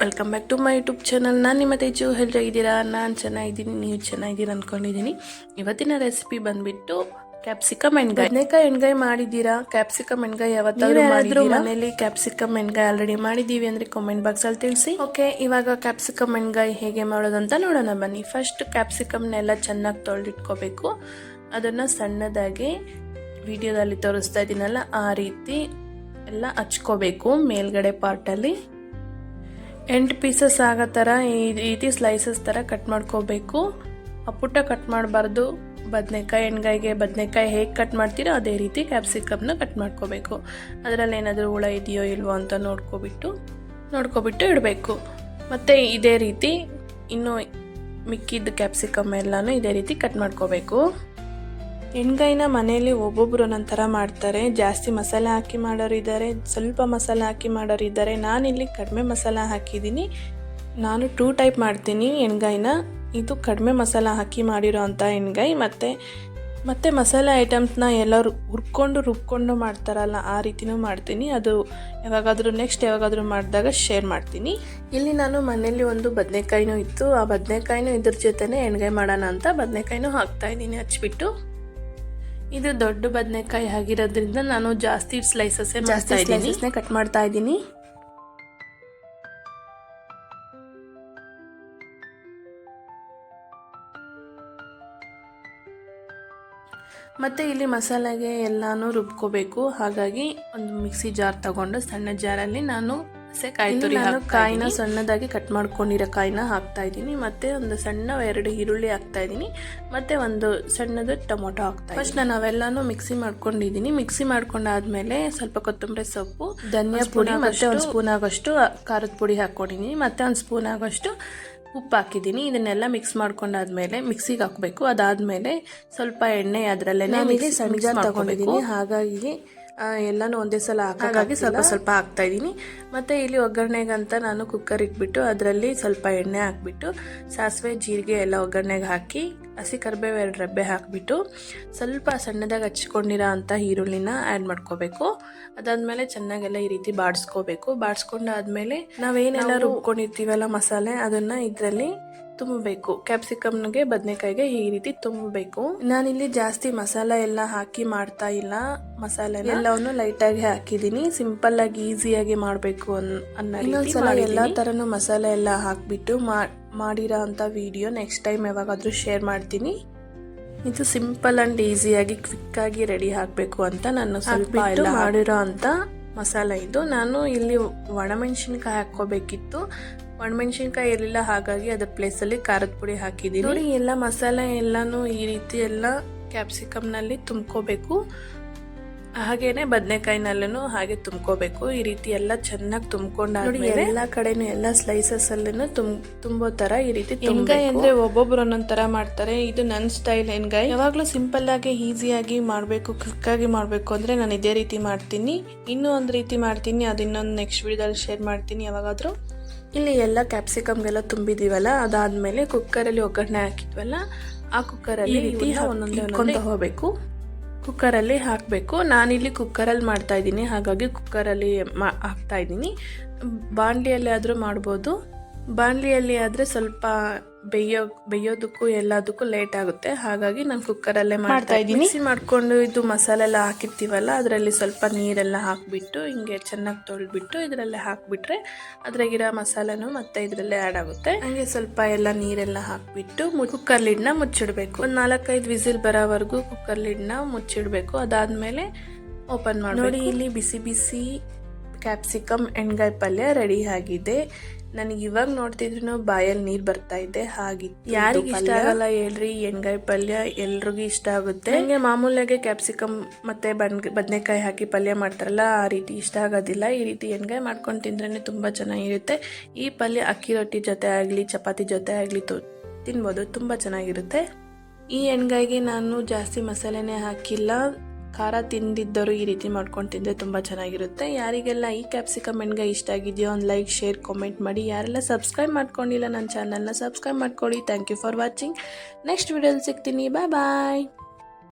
Welcome back to my YouTube channel ನಾನು ನಿಮ್ಮ ತೇಜು ಹೇಗಿದ್ದೀರಾ? ನಾನು ಚೆನ್ನಾಗಿದ್ದೀನಿ ನೀವು ಚೆನ್ನಾಗಿದ್ದೀರಾ ಅಂದ್ಕೊಂಡಿದ್ದೀನಿ ಇವತ್ತಿನ ರೆಸಿಪಿ ಬಂದುಬಿಟ್ಟು ಕ್ಯಾಪ್ಸಿಕಮ್ ಎಣ್ಗಾಯಿ ಬದನೆಕಾಯಿ ಎಣ್ಗಾಯಿ ಮಾಡಿದ್ದೀರಾ? ಕ್ಯಾಪ್ಸಿಕಮ್ ಎಣ್ಗಾಯಿ ಯಾವತ್ತಾದ್ರೂ ಮಾಡಿದ್ರು ಮನೇಲಿ ಕ್ಯಾಪ್ಸಿಕಮ್ ಎಣ್ಗಾಯಿ ಆಲ್ರೆಡಿ ಮಾಡಿದ್ದೀವಿ ಅಂದರೆ ಕಾಮೆಂಟ್ ಬಾಕ್ಸಲ್ಲಿ ತಿಳಿಸಿ. ಓಕೆ ಇವಾಗ ಕ್ಯಾಪ್ಸಿಕಮ್ ಎಣ್ಗಾಯಿ ಹೇಗೆ ಮಾಡೋದು ಅಂತ ನೋಡೋಣ ಬನ್ನಿ. ಫಸ್ಟ್ ಕ್ಯಾಪ್ಸಿಕಮ್ನೆಲ್ಲ ಚೆನ್ನಾಗಿ ತೊಳೆದಿಟ್ಕೋಬೇಕು. ಅದನ್ನು ಸಣ್ಣದಾಗಿ ವಿಡಿಯೋದಲ್ಲಿ ತೋರಿಸ್ತಾ ಇದ್ದೀನಲ್ಲ ಆ ರೀತಿ ಎಲ್ಲ ಹಚ್ಕೋಬೇಕು ಮೇಲ್ಗಡೆ ಪಾರ್ಟಲ್ಲಿ ಎಂಟು ಪೀಸಸ್ ಆಗೋ ಥರ ಈ ರೀತಿ ಸ್ಲೈಸಸ್ ಥರ ಕಟ್ ಮಾಡ್ಕೋಬೇಕು. ಪುಟ್ಟ ಕಟ್ ಮಾಡಬಾರ್ದು. ಬದನೆಕಾಯಿ ಎಣ್ಗಾಯಿಗೆ ಬದನೆಕಾಯಿ ಹೇಗೆ ಕಟ್ ಮಾಡ್ತೀರೋ ಅದೇ ರೀತಿ ಕ್ಯಾಪ್ಸಿಕಮ್ನ ಕಟ್ ಮಾಡ್ಕೋಬೇಕು. ಅದರಲ್ಲಿ ಏನಾದರೂ ಹುಳ ಇದೆಯೋ ಇಲ್ವೋ ಅಂತ ನೋಡ್ಕೊಬಿಟ್ಟು ನೋಡ್ಕೊಬಿಟ್ಟು ಇಡಬೇಕು. ಮತ್ತು ಇದೇ ರೀತಿ ಇನ್ನೂ ಮಿಕ್ಕಿದ ಕ್ಯಾಪ್ಸಿಕಮ್ ಎಲ್ಲನೂ ಇದೇ ರೀತಿ ಕಟ್ ಮಾಡ್ಕೋಬೇಕು. ಎಣ್ಗಾಯಿನ ಮನೆಯಲ್ಲಿ ಒಬ್ಬೊಬ್ಬರು ಒಂದೊಂದು ಥರ ಮಾಡ್ತಾರೆ. ಜಾಸ್ತಿ ಮಸಾಲೆ ಹಾಕಿ ಮಾಡೋರು ಇದ್ದಾರೆ, ಸ್ವಲ್ಪ ಮಸಾಲೆ ಹಾಕಿ ಮಾಡೋರು ಇದ್ದಾರೆ. ನಾನಿಲ್ಲಿ ಕಡಿಮೆ ಮಸಾಲೆ ಹಾಕಿದ್ದೀನಿ. ನಾನು ಟೂ ಟೈಪ್ ಮಾಡ್ತೀನಿ ಎಣ್ಗಾಯಿನ ಇದು ಕಡಿಮೆ ಮಸಾಲೆ ಹಾಕಿ ಮಾಡಿರೋ ಅಂಥ ಎಣ್ಗಾಯಿ ಮತ್ತು ಮತ್ತು ಮಸಾಲೆ ಐಟಮ್ಸ್ನ ಎಲ್ಲರೂ ಹುರ್ಕೊಂಡು ರುಬ್ಕೊಂಡು ಮಾಡ್ತಾರಲ್ಲ, ಆ ರೀತಿನೂ ಮಾಡ್ತೀನಿ. ಅದು ಯಾವಾಗಾದರೂ ನೆಕ್ಸ್ಟ್ ಯಾವಾಗಾದರೂ ಮಾಡಿದಾಗ ಶೇರ್ ಮಾಡ್ತೀನಿ. ಇಲ್ಲಿ ನಾನು ಮನೆಯಲ್ಲಿ ಒಂದು ಬದನೆಕಾಯಿನೂ ಇತ್ತು. ಆ ಬದನೆಕಾಯಿನೂ ಇದ್ರ ಜೊತೆನೇ ಎಣ್ಗಾಯಿ ಮಾಡೋಣ ಅಂತ ಬದನೆಕಾಯಿನೂ ಹಾಕ್ತಾ ಇದ್ದೀನಿ, ಹಚ್ಬಿಟ್ಟು. ಇದು ದೊಡ್ಡ ಬದನೆಕಾಯಿ ಆಗಿರೋದ್ರಿಂದ ನಾನು ಜಾಸ್ತಿ ಸ್ಲೈಸಸ್ ಜಾಸ್ತಿ ಸ್ಲೈಸಸ್ನೇ ಕಟ್ ಮಾಡ್ತಾ ಇದ್ದೀನಿ. ಮತ್ತು ಇಲ್ಲಿ ಮಸಾಲೆಗೆ ಎಲ್ಲಾನು ರುಬ್ಕೋಬೇಕು. ಹಾಗಾಗಿ ಒಂದು ಮಿಕ್ಸಿ ಜಾರ್ ತಗೊಂಡು ಸಣ್ಣ ಜಾರಲ್ಲಿ ನಾನು ಕಾಯಿ ತುರಿ ನಾನು ಕಾಯಿನ ಸಣ್ಣದಾಗಿ ಕಟ್ ಮಾಡ್ಕೊಂಡಿರೋ ಕಾಯಿನ ಹಾಕ್ತಾ ಇದ್ದೀನಿ. ಮತ್ತೆ ಒಂದು ಸಣ್ಣ ಎರಡು ಈರುಳ್ಳಿ ಹಾಕ್ತಾ ಇದ್ದೀನಿ. ಮತ್ತೆ ಒಂದು ಸಣ್ಣದು ಟೊಮೊಟೊ ಹಾಕ್ತಾ ಫಸ್ಟ್ ನಾನು ಅವೆಲ್ಲಾನು ಮಿಕ್ಸಿ ಮಾಡ್ಕೊಂಡಿದ್ದೀನಿ. ಮಿಕ್ಸಿ ಮಾಡ್ಕೊಂಡಾದ್ಮೇಲೆ ಸ್ವಲ್ಪ ಕೊತ್ತಂಬರಿ ಸೊಪ್ಪು ಧನಿಯಾ ಪುಡಿ ಮತ್ತೆ ಒಂದು ಸ್ಪೂನ್ ಆಗೋಷ್ಟು ಖಾರದ ಪುಡಿ ಹಾಕ್ಕೊಂಡಿದ್ದೀನಿ. ಮತ್ತೆ ಒಂದು ಸ್ಪೂನ್ ಆಗೋಷ್ಟು ಉಪ್ಪು ಹಾಕಿದ್ದೀನಿ. ಇದನ್ನೆಲ್ಲ ಮಿಕ್ಸ್ ಮಾಡ್ಕೊಂಡಾದ್ಮೇಲೆ ಮಿಕ್ಸಿಗೆ ಹಾಕಬೇಕು. ಅದಾದಮೇಲೆ ಸ್ವಲ್ಪ ಎಣ್ಣೆ ಅದರಲ್ಲೇ ಸಣ್ಣ ತಗೊಂಡಿದ್ದೀನಿ. ಹಾಗಾಗಿ ಎಲ್ಲನೂ ಒಂದೇ ಸಲ ಹಾಗಾಗಿ ಸ್ವಲ್ಪ ಸ್ವಲ್ಪ ಹಾಕ್ತಾ ಇದ್ದೀನಿ. ಮತ್ತು ಇಲ್ಲಿ ಒಗ್ಗರಣೆಗಂತ ನಾನು ಕುಕ್ಕರ್ ಇಟ್ಬಿಟ್ಟು ಅದರಲ್ಲಿ ಸ್ವಲ್ಪ ಎಣ್ಣೆ ಹಾಕ್ಬಿಟ್ಟು ಸಾಸಿವೆ ಜೀರಿಗೆ ಎಲ್ಲ ಒಗ್ಗರಣೆಗೆ ಹಾಕಿ ಹಸಿ ಕರಿಬೇವು ಎರಡು ರಬ್ಬೆ ಹಾಕಿಬಿಟ್ಟು ಸ್ವಲ್ಪ ಸಣ್ಣದಾಗಿ ಹಚ್ಕೊಂಡಿರೋ ಅಂಥ ಈರುಳ್ಳಿನ ಆ್ಯಡ್ ಮಾಡ್ಕೋಬೇಕು. ಅದಾದಮೇಲೆ ಚೆನ್ನಾಗೆಲ್ಲ ಈ ರೀತಿ ಬಾಡಿಸ್ಕೋಬೇಕು. ಬಾಡಿಸ್ಕೊಂಡಾದ್ಮೇಲೆ ನಾವೇನೆಲ್ಲ ರುಬ್ಕೊಂಡಿರ್ತೀವಲ್ಲ ಮಸಾಲೆ ಅದನ್ನು ಇದರಲ್ಲಿ ತುಂಬಬೇಕು. ಕ್ಯಾಪ್ಸಿಕಮ್ಗೆ ಬದನೆಕಾಯಿಗೆ ಈ ರೀತಿ ತುಂಬಬೇಕು. ನಾನಿಲ್ಲಿ ಜಾಸ್ತಿ ಮಸಾಲ ಎಲ್ಲ ಹಾಕಿ ಮಾಡ್ತಾ ಇಲ್ಲ. ಮಸಾಲೆ ಎಲ್ಲವನ್ನು ಲೈಟ್ ಆಗಿ ಹಾಕಿದೀನಿ ಸಿಂಪಲ್ ಆಗಿ ಈಸಿಯಾಗಿ ಮಾಡಬೇಕು ಅನ್ನೋ ಎಲ್ಲಾ ತರನು ಮಸಾಲೆ ಎಲ್ಲ ಹಾಕ್ಬಿಟ್ಟು ಮಾಡಿರೋ ಅಂತ ವಿಡಿಯೋ ನೆಕ್ಸ್ಟ್ ಟೈಮ್ ಯಾವಾಗಾದ್ರೂ ಶೇರ್ ಮಾಡ್ತೀನಿ. ಇದು ಸಿಂಪಲ್ ಅಂಡ್ ಈಸಿಯಾಗಿ ಕ್ವಿಕ್ ಆಗಿ ರೆಡಿ ಹಾಕಬೇಕು ಅಂತ ನಾನು ಸ್ವಲ್ಪ ಎಲ್ಲ ಮಾಡಿರೋ ಅಂತ ಮಸಾಲ ಇದು. ನಾನು ಇಲ್ಲಿ ಒಣಮೆಣಸಿನ್ಕಾಯಿ ಹಾಕ್ಕೋಬೇಕಿತ್ತು. ಒಣಮೆಣಸಿನ್ಕಾಯಿ ಇರಲಿಲ್ಲ ಹಾಗಾಗಿ ಅದ್ರ ಪ್ಲೇಸಲ್ಲಿ ಖಾರದ ಪುಡಿ ಹಾಕಿದ್ದೀನಿ ನೋಡಿ ಎಲ್ಲ ಮಸಾಲೆ ಎಲ್ಲಾನು ಈ ರೀತಿ ಎಲ್ಲ ಕ್ಯಾಪ್ಸಿಕಮ್ನಲ್ಲಿ ತುಂಬ್ಕೋಬೇಕು. ಹಾಗೇನೆ ಬದನೆಕಾಯಿನಲ್ಲೂ ಹಾಗೆ ತುಂಬ್ಕೋಬೇಕು. ಈ ರೀತಿ ಎಲ್ಲ ಚೆನ್ನಾಗಿ ತುಂಬ್ಕೊಂಡು ಎಲ್ಲ ಕಡೆನೂ ಎಲ್ಲ ಸ್ಲೈಸಸ್ ಅಲ್ಲೂ ತುಂಬ ತುಂಬೋ ತರ ಈ ರೀತಿ ಎಣ್ಗಾಯಿ ಅಂದ್ರೆ ಒಬ್ಬೊಬ್ರು ಒಂದೊಂದ್ ತರ ಮಾಡ್ತಾರೆ. ಇದು ನನ್ನ ಸ್ಟೈಲ್ ಎಣ್ಗಾಯಿ. ಯಾವಾಗ್ಲೂ ಸಿಂಪಲ್ ಆಗಿ ಈಸಿಯಾಗಿ ಮಾಡಬೇಕು ಕ್ವಿಕ್ ಆಗಿ ಮಾಡಬೇಕು ಅಂದ್ರೆ ನಾನು ಇದೇ ರೀತಿ ಮಾಡ್ತೀನಿ. ಇನ್ನೂ ಒಂದು ರೀತಿ ಮಾಡ್ತೀನಿ ಅದು ಇನ್ನೊಂದು ನೆಕ್ಸ್ಟ್ ವಿಡಿಯೋದಲ್ಲಿ ಶೇರ್ ಮಾಡ್ತೀನಿ ಯಾವಾಗಾದ್ರೂ. ಇಲ್ಲಿ ಎಲ್ಲ ಕ್ಯಾಪ್ಸಿಕಮ್ಗೆಲ್ಲ ತುಂಬಿದೀವಲ್ಲ ಅದಾದ್ಮೇಲೆ ಕುಕ್ಕರಲ್ಲಿ ಒಗ್ಗರಣೆ ಹಾಕಿದ್ವಲ್ಲ ಆ ಕುಕ್ಕರಲ್ಲಿ ರೀತಿ ಒಂದೊಂದು ಹೋಗಬೇಕು ಕುಕ್ಕರಲ್ಲಿ ಹಾಕಬೇಕು. ನಾನಿಲ್ಲಿ ಕುಕ್ಕರಲ್ಲಿ ಮಾಡ್ತಾ ಇದ್ದೀನಿ. ಹಾಗಾಗಿ ಕುಕ್ಕರಲ್ಲಿ ಮಾ ಹಾಕ್ತಾ ಇದ್ದೀನಿ. ಬಾಣಲಿಯಲ್ಲಿ ಆದರೂ ಮಾಡ್ಬೋದು. ಬಾಣಲಿಯಲ್ಲಿ ಆದರೆ ಸ್ವಲ್ಪ ಬೇಯೋ ಬೇಯೋದಕ್ಕೂ ಎಲ್ಲದಕ್ಕೂ ಲೇಟ್ ಆಗುತ್ತೆ. ಹಾಗಾಗಿ ನಾನು ಕುಕ್ಕರಲ್ಲೇ ಮಾಡ್ತಾ ಇದ್ದೀನಿ. ಮಿಕ್ಸಿ ಮಾಡಿಕೊಂಡು ಇದು ಮಸಾಲೆ ಎಲ್ಲ ಹಾಕಿರ್ತೀವಲ್ಲ ಅದರಲ್ಲಿ ಸ್ವಲ್ಪ ನೀರೆಲ್ಲ ಹಾಕಿಬಿಟ್ಟು ಹಿಂಗೆ ಚೆನ್ನಾಗಿ ತೊಳೆದ್ಬಿಟ್ಟು ಇದರಲ್ಲೇ ಹಾಕಿಬಿಟ್ರೆ ಅದ್ರಾಗಿರೋ ಮಸಾಲೆನೂ ಮತ್ತೆ ಇದರಲ್ಲೇ ಆ್ಯಡ್ ಆಗುತ್ತೆ. ಹಂಗೆ ಸ್ವಲ್ಪ ಎಲ್ಲ ನೀರೆಲ್ಲ ಹಾಕಿಬಿಟ್ಟು ಕುಕ್ಕರ್ ಲಿಡ್ನ ಮುಚ್ಚಿಡಬೇಕು. ಒಂದು ನಾಲ್ಕೈದು ವಿಸಿಲ್ ಬರೋವರೆಗೂ ಕುಕ್ಕರ್ ಲಿಡ್ನ ಮುಚ್ಚಿಡಬೇಕು. ಅದಾದಮೇಲೆ ಓಪನ್ ಮಾಡಿ ನೋಡಿ ಇಲ್ಲಿ ಬಿಸಿ ಬಿಸಿ ಕ್ಯಾಪ್ಸಿಕಮ್ ಎಣ್ಗಾಯಿ ಪಲ್ಯ ರೆಡಿ ಆಗಿದೆ. ನನಗೆ ಇವಾಗ ನೋಡ್ತಿದ್ರು ಬಾಯಲ್ಲಿ ನೀರು ಬರ್ತಾ ಇದೆ ಹಾಗಿತ್ತು. ಯಾರಿಗೆ ಇಷ್ಟ ಆಗಲ್ಲ ಹೇಳ್ರಿ ಎಣ್ಗಾಯಿ ಪಲ್ಯ ಎಲ್ರಿಗೂ ಇಷ್ಟ ಆಗುತ್ತೆ. ಹಂಗೆ ಮಾಮೂಲಿಯಾಗೆ ಕ್ಯಾಪ್ಸಿಕಮ್ ಮತ್ತೆ ಬನ್ ಬದನೆಕಾಯಿ ಹಾಕಿ ಪಲ್ಯ ಮಾಡ್ತಾರಲ್ಲ ಆ ರೀತಿ ಇಷ್ಟ ಆಗೋದಿಲ್ಲ. ಈ ರೀತಿ ಎಣ್ಗಾಯಿ ಮಾಡ್ಕೊಂಡು ತಿಂದ್ರೆ ತುಂಬ ಚೆನ್ನಾಗಿರುತ್ತೆ. ಈ ಪಲ್ಯ ಅಕ್ಕಿ ರೊಟ್ಟಿ ಜೊತೆ ಆಗಲಿ ಚಪಾತಿ ಜೊತೆ ಆಗಲಿ ತಿನ್ಬೋದು ತುಂಬ ಚೆನ್ನಾಗಿರುತ್ತೆ. ಈ ಎಣ್ಗಾಯಿಗೆ ನಾನು ಜಾಸ್ತಿ ಮಸಾಲೆನೇ ಹಾಕಿಲ್ಲ. ಖಾರ ತಿಂದಿದ್ದರು ಈ ರೀತಿ ಮಾಡ್ಕೊಂಡು ತಿಂದರೆ ತುಂಬ ಚೆನ್ನಾಗಿರುತ್ತೆ. ಯಾರಿಗೆಲ್ಲ ಈ ಕ್ಯಾಪ್ಸಿಕಮ್ ಎಣ್ಗಾಯಿ ಇಷ್ಟ ಆಗಿದೆಯೋ ಒಂದು ಲೈಕ್ ಶೇರ್ ಕಾಮೆಂಟ್ ಮಾಡಿ. ಯಾರೆಲ್ಲ ಸಬ್ಸ್ಕ್ರೈಬ್ ಮಾಡ್ಕೊಂಡಿಲ್ಲ ನನ್ನ ಚಾನಲ್ನ ಸಬ್ಸ್ಕ್ರೈಬ್ ಮಾಡ್ಕೊಳ್ಳಿ. Thank you for watching next ವೀಡಿಯೋಲಿ ಸಿಗ್ತೀನಿ. ಬಾಯ್ ಬಾಯ್